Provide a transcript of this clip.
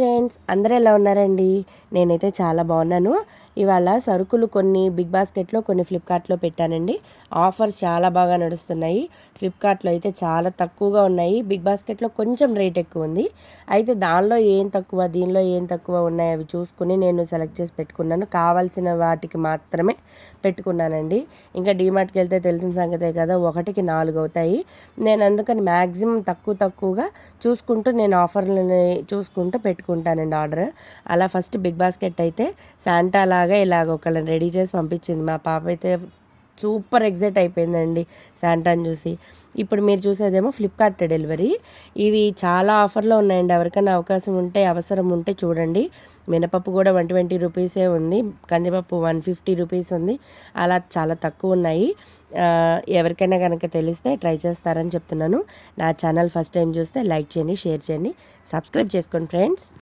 Friends అందరూ ఎలా ఉన్నారండి? నేనైతే చాలా బాగున్నాను. ఇవాళ సరుకులు కొన్ని బిగ్ బాస్కెట్లో కొన్ని ఫ్లిప్కార్ట్లో పెట్టానండి. ఆఫర్స్ చాలా బాగా నడుస్తున్నాయి. ఫ్లిప్కార్ట్లో అయితే చాలా తక్కువగా ఉన్నాయి. బిగ్ బాస్కెట్లో కొంచెం రేట్ ఎక్కువ ఉంది. అయితే దానిలో ఏం తక్కువ దీనిలో ఏం తక్కువ ఉన్నాయి అవి చూసుకుని నేను సెలెక్ట్ చేసి పెట్టుకున్నాను. కావాల్సిన వాటికి మాత్రమే పెట్టుకున్నానండి. ఇంకా డీమార్ట్కి వెళ్తే తెలిసిన సంగతే కదా ఒకటికి నాలుగు అవుతాయి. నేను అందుకని మ్యాక్సిమం తక్కువ తక్కువగా చూసుకుంటూ నేను ఆఫర్లని చూసుకుంటూ తీసుకుంటానండి ఆర్డర్. అలా ఫస్ట్ బిగ్ బాస్కెట్ అయితే శాంటా లాగా ఇలాగ ఒకళ్ళని రెడీ చేసి పంపించింది. మా పాప అయితే సూపర్ ఎగ్జైట్ అయిపోయిందండి శాంటాని చూసి. ఇప్పుడు మీరు చూసేదేమో ఫ్లిప్కార్ట్ డెలివరీ. ఇవి చాలా ఆఫర్లో ఉన్నాయండి. ఎవరికైనా అవకాశం ఉంటే అవసరం ఉంటే చూడండి. మినపప్పు కూడా వన్ ట్వంటీ రూపీసే ఉంది. కందిపప్పు వన్ ఫిఫ్టీ రూపీస్ ఉంది. అలా చాలా తక్కువ ఉన్నాయి. ఎవరికైనా కనుక తెలిస్తే ట్రై చేస్తారని చెప్తున్నాను. నా ఛానల్ ఫస్ట్ టైం చూస్తే లైక్ చేయండి షేర్ చేయండి. సబ్స్క్రైబ్ చేసుకోండి ఫ్రెండ్స్.